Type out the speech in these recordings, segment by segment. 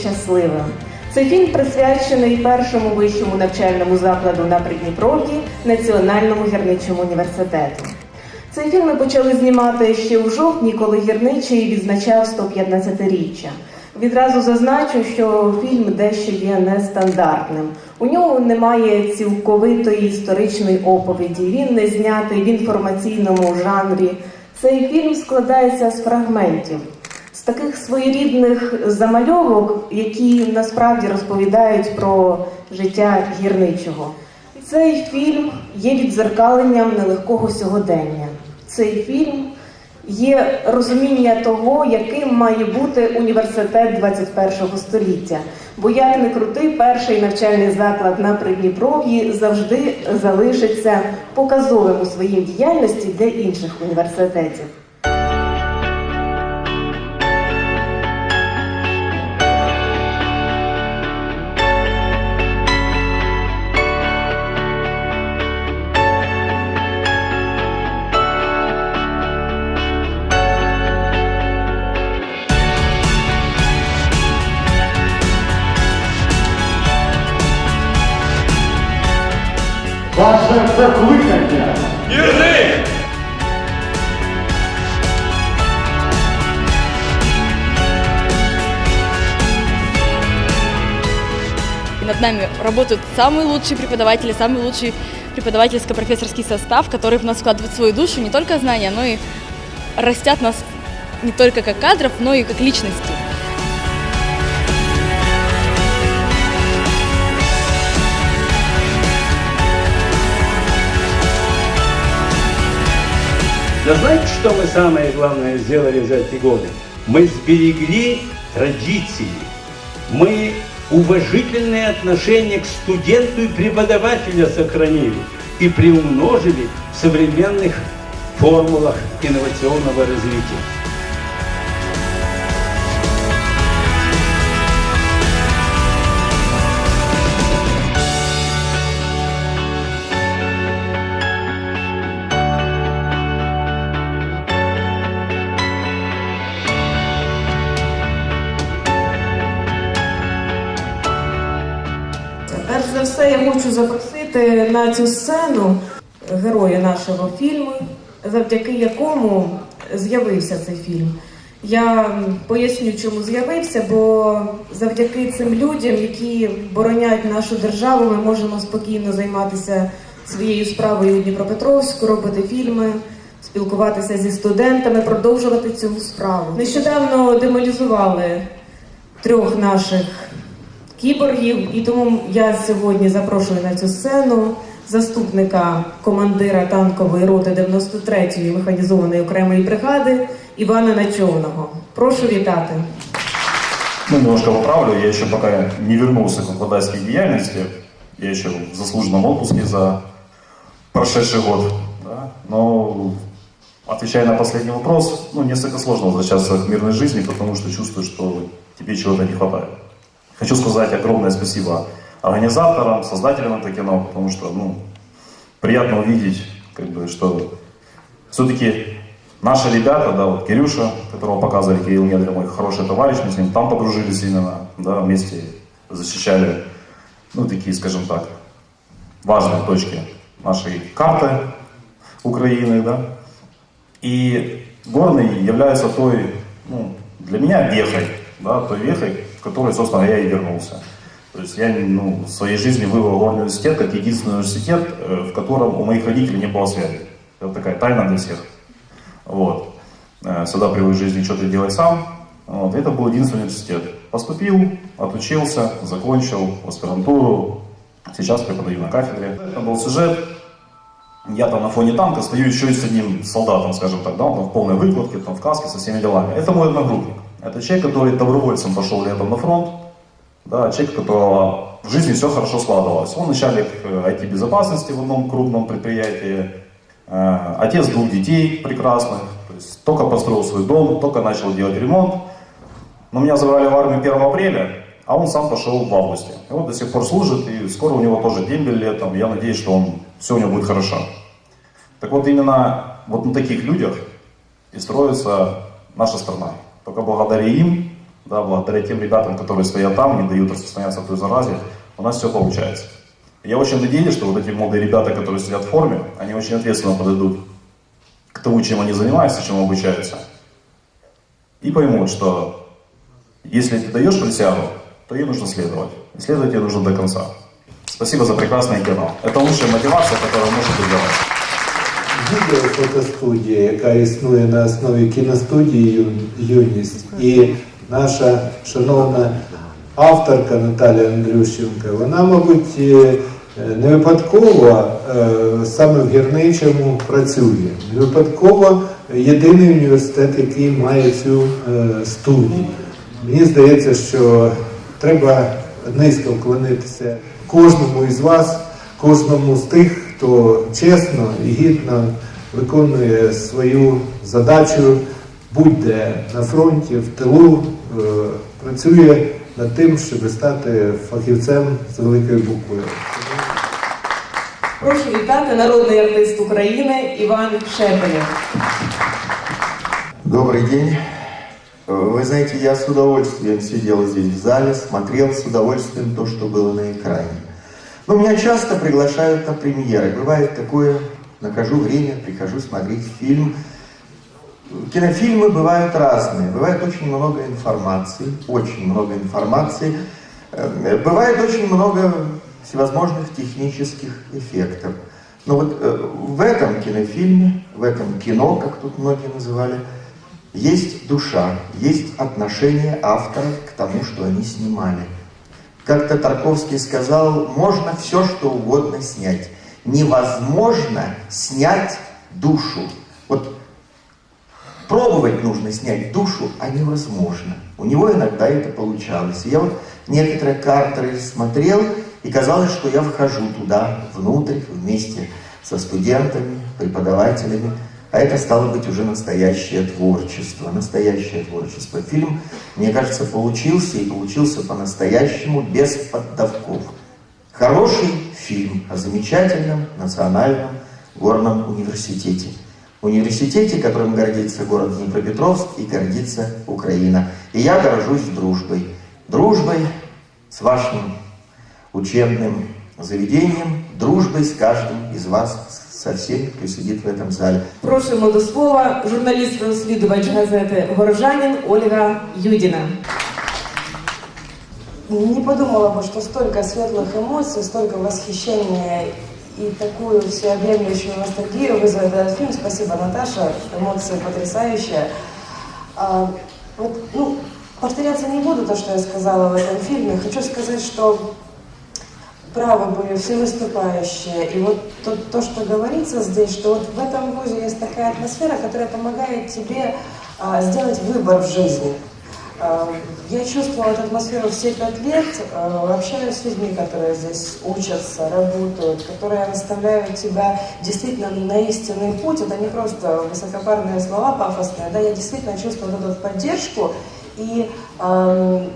Щасливим. Цей фільм присвячений першому вищому навчальному закладу на Придніпров'ї Національному гірничому університету. Цей фільм ми почали знімати ще у жовтні, коли гірничий відзначав 115-річчя. Відразу зазначу, що фільм дещо є нестандартним. У ньому немає цілковитої історичної оповіді. Він не знятий в інформаційному жанрі. Цей фільм складається з фрагментів, таких своєрідних замальовок, які насправді розповідають про життя гірничого. Цей фільм є відзеркаленням нелегкого сьогодення. Цей фільм є розуміння того, яким має бути університет 21 століття. Бо як не крути, перший навчальний заклад на Придніпров'ї завжди залишиться показовим у своїй діяльності для інших університетів. Над нами работают самые лучшие преподаватели, самый лучший преподавательско-профессорский состав, который в нас вкладывает свою душу, не только знания, но и растят нас не только как кадров, но и как личности. Но знаете, что мы самое главное сделали за эти годы? Мы сберегли традиции. Мы уважительное отношение к студенту и преподавателю сохранили и приумножили в современных формулах инновационного развития. Я хочу запросити на цю сцену героя нашого фільму, завдяки якому з'явився цей фільм. Я поясню, чому з'явився, бо завдяки цим людям, які боронять нашу державу, ми можемо спокійно займатися своєю справою у Дніпропетровську, робити фільми, спілкуватися зі студентами, продовжувати цю справу. Нещодавно демолізували трьох наших кіборгів, і тому я сьогодні запрошую на цю сцену заступника командира танкової роти 93-ї механізованої окремої бригади Івана Начовного. Прошу вітати. Ну, немножко поправлю, я еще пока не вернулся к викладательской деятельности, я еще в заслуженном отпуске за прошедший год. Да? Но отвечая на последний вопрос, ну, несколько сложно возвращаться к мирной жизни, потому что чувствую, что тебе чего-то не хватает. Хочу сказать огромное спасибо организаторам, создателям этого кино, потому что, ну, приятно увидеть, как бы, что все-таки наши ребята, да, вот Кирюша, которого показывали, Кирилл Недрин, мой хороший товарищ, мы с ним там подружились именно, да, вместе защищали, ну, такие, скажем так, важные точки нашей карты Украины, да. И Горный является той, ну, для меня вехой, да, той вехой, в которой, собственно, я и вернулся. То есть я ну, в своей жизни выбрал университет как единственный университет, э, в котором у моих родителей не было связи. Это такая тайна для всех. Вот. Э, Всегда привык в жизни что-то делать сам. Вот. Это был единственный университет. Поступил, отучился, закончил аспирантуру. Сейчас преподаю на кафедре. Это был сюжет. Я там на фоне танка стою еще и с одним солдатом, скажем так, да, он там в полной выкладке, там в каске со всеми делами. Это мой одногруппник. Это человек, который добровольцем пошел летом на фронт. Да, человек, у которого в жизни все хорошо складывалось. Он начальник э, IT-безопасности в одном крупном предприятии, э, отец двух детей прекрасных, то есть только построил свой дом, только начал делать ремонт. Но меня забрали в армию 1 апреля, а он сам пошел в августе. И вот до сих пор служит, и скоро у него тоже дембель летом. Я надеюсь, что он, все у него будет хорошо. Так вот именно вот на таких людях и строится наша страна. Только благодаря им да, благодаря тем ребятам, которые стоят там, не дают распространяться той заразе, у нас все получается. Я очень надеюсь, что вот эти молодые ребята, которые сидят в форме, они очень ответственно подойдут к тому, чем они занимаются, чему обучаются. И поймут, что если ты даешь присягу, то ей нужно следовать. И следовать ей нужно до конца. Спасибо за прекрасное кино. Это лучшая мотивация, которая может быть дана. Відеофотостудія, яка існує на основі кіностудії Юність, і наша шановна авторка Наталія Андрющенка, вона, мабуть, е, не випадково е, саме в гірничому працює. Не випадково єдиний університет, який має цю е, студію. Мені здається, що треба низько вклонитися кожному із вас, кожному з тих, хто чесно і гідно виконує свою задачу, будь-де на фронті, в тилу, е, працює над тим, щоб стати фахівцем з великої букви. Прошу вітати народний артист України Іван Шепелєв. Добрый день. Э, Вы знаете, я с удовольствием сидел здесь в зале, смотрел с удовольствием то, что было на экране. Но меня часто приглашают на премьеры. Бывает такое, нахожу время, прихожу смотреть фильм. Кинофильмы бывают разные. Бывает очень много информации, очень много информации. Э, Бывает очень много всевозможных технических эффектов. Но вот э, в этом кинофильме, в этом кино, как тут многие называли, есть душа, есть отношение авторов к тому, что они снимали. Как-то Тарковский сказал, можно все, что угодно снять. Невозможно снять душу. Вот пробовать нужно снять душу, а невозможно. У него иногда это получалось. Я вот некоторые картеры смотрел, и казалось, что я вхожу туда, внутрь, вместе со студентами, преподавателями. А это стало быть уже настоящее творчество, настоящее творчество. Фильм, мне кажется, получился и получился по-настоящему без поддавков. Хороший фильм о замечательном национальном горном университете. Университете, которым гордится город Днепропетровск и гордится Украина. И я горжусь дружбой. Дружбой с вашим учебным заведением, дружбой с каждым из вас, со всеми, кто сидит в этом зале. Просимо до слова журналіст-розслідувач газети Горожанін Ольга Юдіна. Не подумала бы, что столько светлых эмоций, столько восхищения и такую всеобъемлющую ностальгию вызовет этот фильм. Спасибо, Наташа, эмоции потрясающие. А, вот, ну, повторяться не буду то, что я сказала в этом фильме. Хочу сказать, что правы были все выступающие. И вот то, то, что говорится здесь, что вот в этом вузе есть такая атмосфера, которая помогает тебе а, сделать выбор в жизни. А, Я чувствовала эту атмосферу все пять лет, а, общаюсь с людьми, которые здесь учатся, работают, которые наставляют тебя действительно на истинный путь. Это не просто высокопарные слова пафосные, да, я действительно чувствую вот эту поддержку и ам,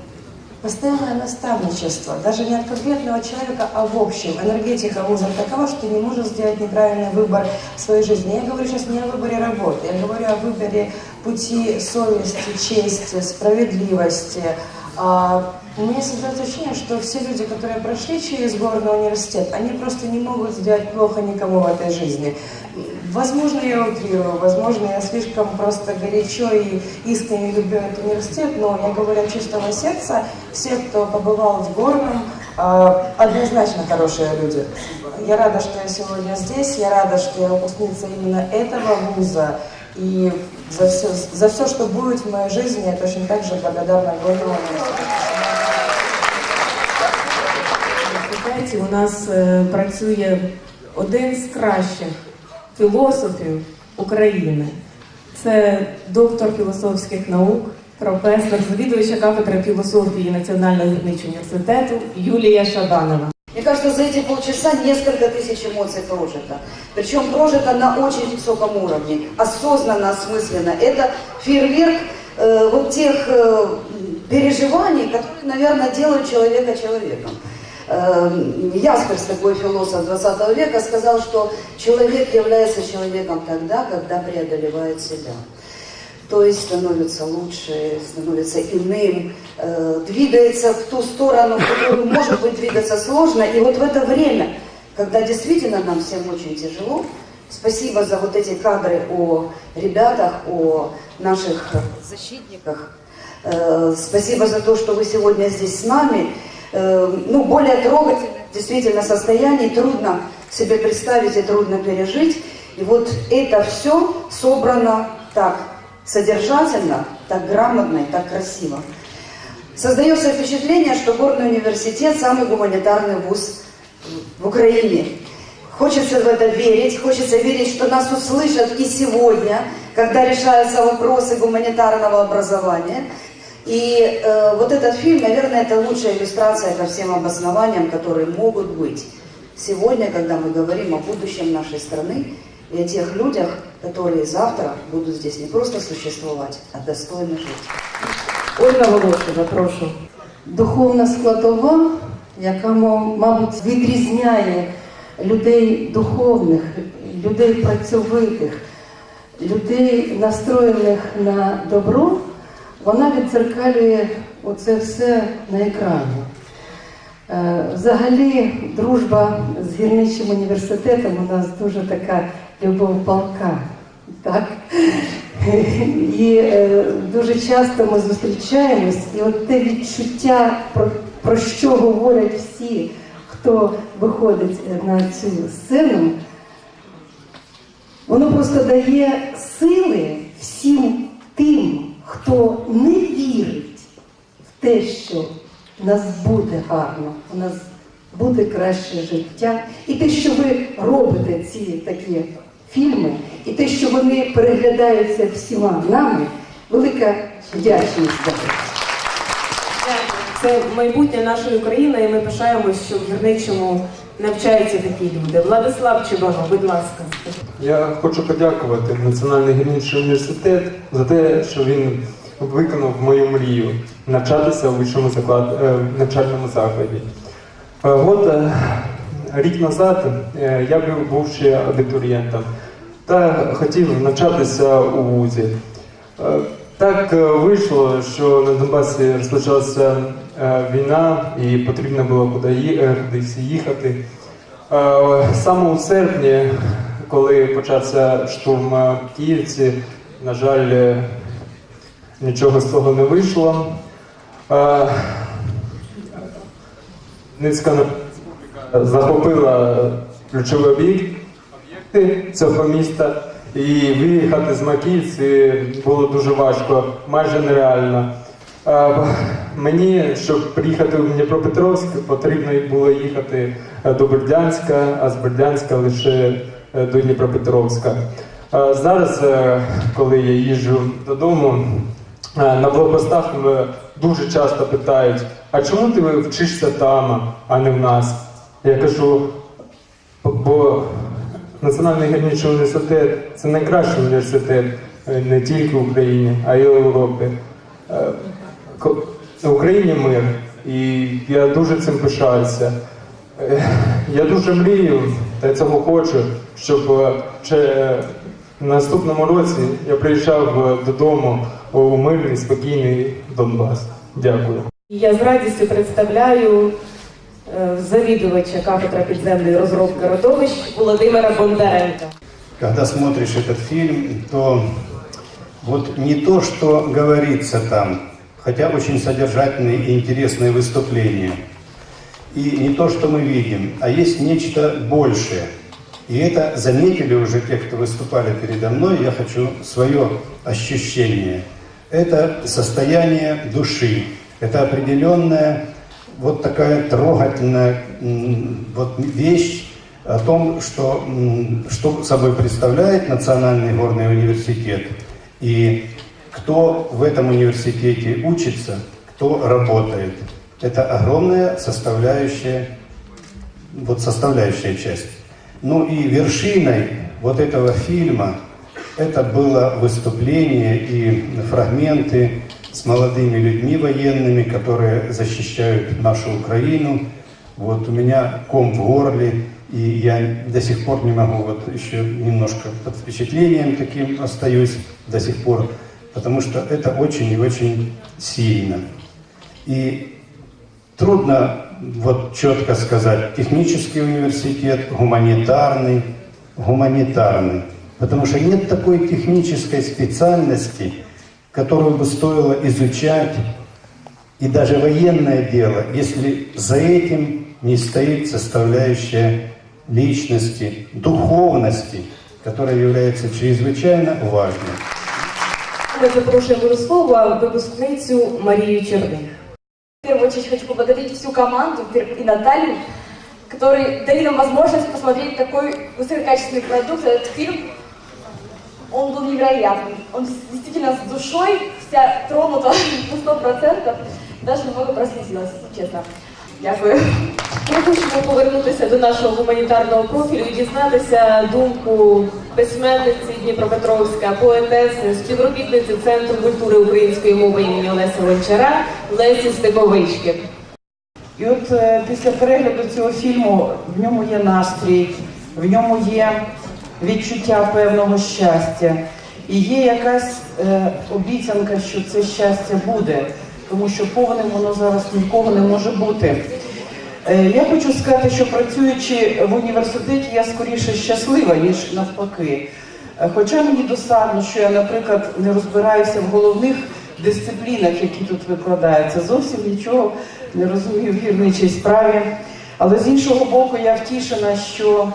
Постоянное наставничество, даже не от конкретного человека, а в общем. Энергетика вуза такова, что ты не можешь сделать неправильный выбор в своей жизни. Я говорю сейчас не о выборе работы, я говорю о выборе пути совести, чести, справедливости. А, у меня создается ощущение, что все люди, которые прошли через горный университет, они просто не могут сделать плохо никому в этой жизни. Возможно, я утрирую, возможно, я слишком просто горячо и искренне люблю этот университет, но я говорю от чистого сердца, все, кто побывал в Горном, а, однозначно хорошие люди. Я рада, что я сегодня здесь, я рада, что я выпускница именно этого вуза, и за все, за все, что будет в моей жизни, я точно так же благодарна университету. У нас е, працює один з кращих філософів України. Це доктор філософських наук, професор, завідувача кафедри філософії Національного гірничого університету Юлія Шаданова. Кажется, за эти полчаса несколько тысяч эмоций прожито. Причем прожито на очень высоком уровне, осознанно, осмысленно. Это фейерверк э, вот тех э, переживаний, которые, наверное, делают человека человеком. Э, Ясперс, такой философ 20 века, сказал, что человек является человеком тогда, когда преодолевает себя. То есть становится лучше, становится иным, э, двигается в ту сторону, в которую, может быть, двигаться сложно. И вот в это время, когда действительно нам всем очень тяжело, спасибо за вот эти кадры о ребятах, о наших защитниках, Э, Спасибо за то, что вы сегодня здесь с нами. Э, Ну, более трогательных действительно состояний трудно себе представить и трудно пережить. И вот это все собрано так содержательно, так грамотно и так красиво. Создается впечатление, что горный университет – самый гуманитарный вуз в Украине. Хочется в это верить, хочется верить, что нас услышат и сегодня, когда решаются вопросы гуманитарного образования. И э, вот этот фильм, наверное, это лучшая иллюстрация ко всем обоснованиям, которые могут быть сегодня, когда мы говорим о будущем нашей страны и о тех людях, которые завтра будут здесь не просто существовать, а достойно жить. Ольга Волошина, прошу. духовна складова, яка, мабуть, відрізняє людей духовних, людей працьовитих, людей настроєних на добро, вона відзеркалює оце все на екрані. Е, Взагалі, дружба з гірничим університетом у нас дуже така любов палка. Так? І е, дуже часто ми зустрічаємось, і от те відчуття, про, про що говорять всі, хто виходить на цю сцену, воно просто дає сили всім тим, хто не вірить в те, що в нас буде гарно, у нас буде краще життя. І те, що ви робите ці такі фільми, і те, що вони переглядаються всіма нами, велика вдячність за це. Це майбутнє нашої України, і ми пишаємось, що в гірничому навчаються такі люди. Владислав Чебано, будь ласка. Я хочу подякувати Національний гірничий університет за те, що він виконав мою мрію навчатися у вищому заклад, е, навчальному закладі. Е, От е, рік назад е, я був- ще абітурієнтом та хотів навчатися у вузі. Е, Так е, вийшло, що на Донбасі розпочалася війна і потрібно було кудись їхати. Саме у серпні, коли почався штурм е, Київці, на жаль, нічого з того не вийшло. Республіка захопила ключові об'єкти цього міста, і виїхати з Макіївці було дуже важко, майже нереально. Мені, щоб приїхати в Дніпропетровськ, потрібно було їхати е, до Бердянська, а з Бердянська лише е, до Дніпропетровська. Зараз, е, коли я їжджу додому, на блокпостах дуже часто питають, а чому ти вчишся там, а не в нас? Я кажу, бо Національний гірничий університет це найкращий університет е, не тільки в Україні, а й в Європі. Е, В Україні мир, і я дуже цим пишаюся. Е, Я дуже мрію та цього хочу, щоб в наступному році я приїжджав додому у мирний, спокійний Донбас. Дякую. Я з радістю представляю завідувача кафедра підземної розробки родовищ Володимира Бондаренка. Когда смотришь этот фильм, то вот не то, что говорится там, хотя очень содержательные и интересные выступления, и не то, что мы видим, а есть нечто большее. И это заметили уже те, кто выступали передо мной, я хочу свое ощущение. Это состояние души, это определенная вот такая трогательная вот вещь о том, что, что собой представляет Национальный горный университет и кто в этом университете учится, кто работает. Это огромная составляющая, вот составляющая часть. Ну и вершиной вот этого фильма это было выступление и фрагменты с молодыми людьми военными, которые защищают нашу Украину. Вот у меня ком в горле, и я до сих пор не могу, вот еще немножко под впечатлением таким остаюсь до сих пор. потому что это очень и очень сильно. И трудно вот четко сказать, технический университет, гуманитарный, гуманитарный. Потому что нет такой технической специальности, которую бы стоило изучать, и даже военное дело, если за этим не стоит составляющая личности, духовности, которая является чрезвычайно важной. Ми запрошуємо до слова випускницю Марію Черних. В первую очередь хочу поблагодарить всю команду и Наталью, которые дали нам возможность посмотреть такой высококачественный продукт. Этот фильм, он был невероятный. Он действительно с душой, вся тронута на сто процентов. Даже немного прослезилась, честно. Дякую. Ми хочемо повернутися до нашого гуманітарного профілю і дізнатися думку письменниці Дніпропетровська, поетеси, співробітниці Центру культури української мови імені Олеся Гончара Лесі Степовички. І от е, після перегляду цього фільму в ньому є настрій, в ньому є відчуття певного щастя. І є якась е, обіцянка, що це щастя буде, тому що повним воно зараз нікого не може бути. Е, я хочу сказати, що працюючи в університеті, я скоріше щаслива, ніж навпаки. Е, Хоча мені досадно, що я, наприклад, не розбираюся в головних дисциплінах, які тут викладаються. Зовсім нічого не розумію в гірничій справі. Але з іншого боку, я втішена, що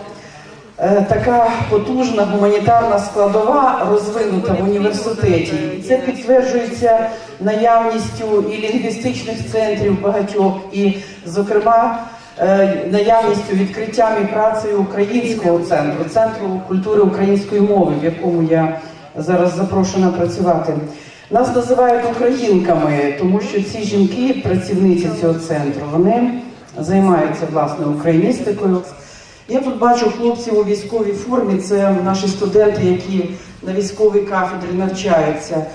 така потужна гуманітарна складова розвинута в університеті. Це підтверджується наявністю і лінгвістичних центрів багатьох, і, зокрема, е, наявністю відкриттям і працею українського центру, центру культури української мови, в якому я зараз запрошена працювати. Нас називають українками, тому що ці жінки, працівниці цього центру, вони займаються власне україністикою. Я тут бачу хлопців у військовій формі. Це наші студенти, які на військовій кафедрі навчаються.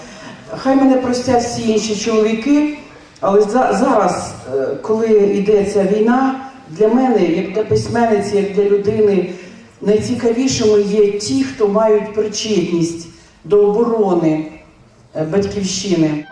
Хай мене простять всі інші чоловіки, але за- зараз, е, коли йдеться війна, для мене, як для письменниці, як для людини, найцікавішими є ті, хто мають причетність до оборони е, батьківщини.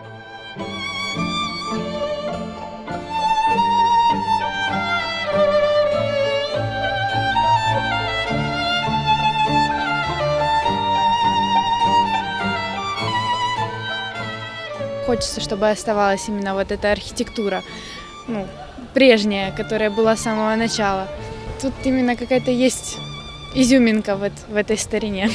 Хочется, чтобы оставалась именно вот эта архитектура, ну, прежняя, которая была с самого начала. Тут именно какая-то есть изюминка вот в этой старине.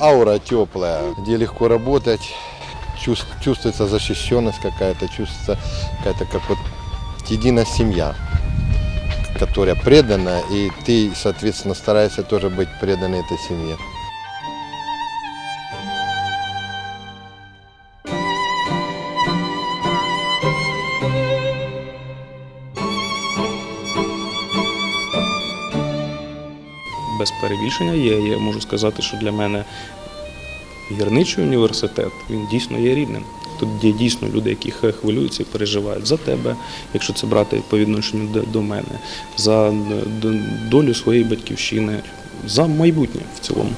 аура теплая, где легко работать, чувс- чувствуется защищенность какая-то, чувствуется какая-то как вот единая семья, которая предана, и ты, соответственно, стараешься тоже быть преданной этой семье. без перебільшення є. Я можу сказати, що для мене гірничий університет він дійсно є рідним. Тут є дійсно люди, які хвилюються і переживають за тебе, якщо це брати по відношенню до, до мене, за е, долю своєї батьківщини, за майбутнє в цілому.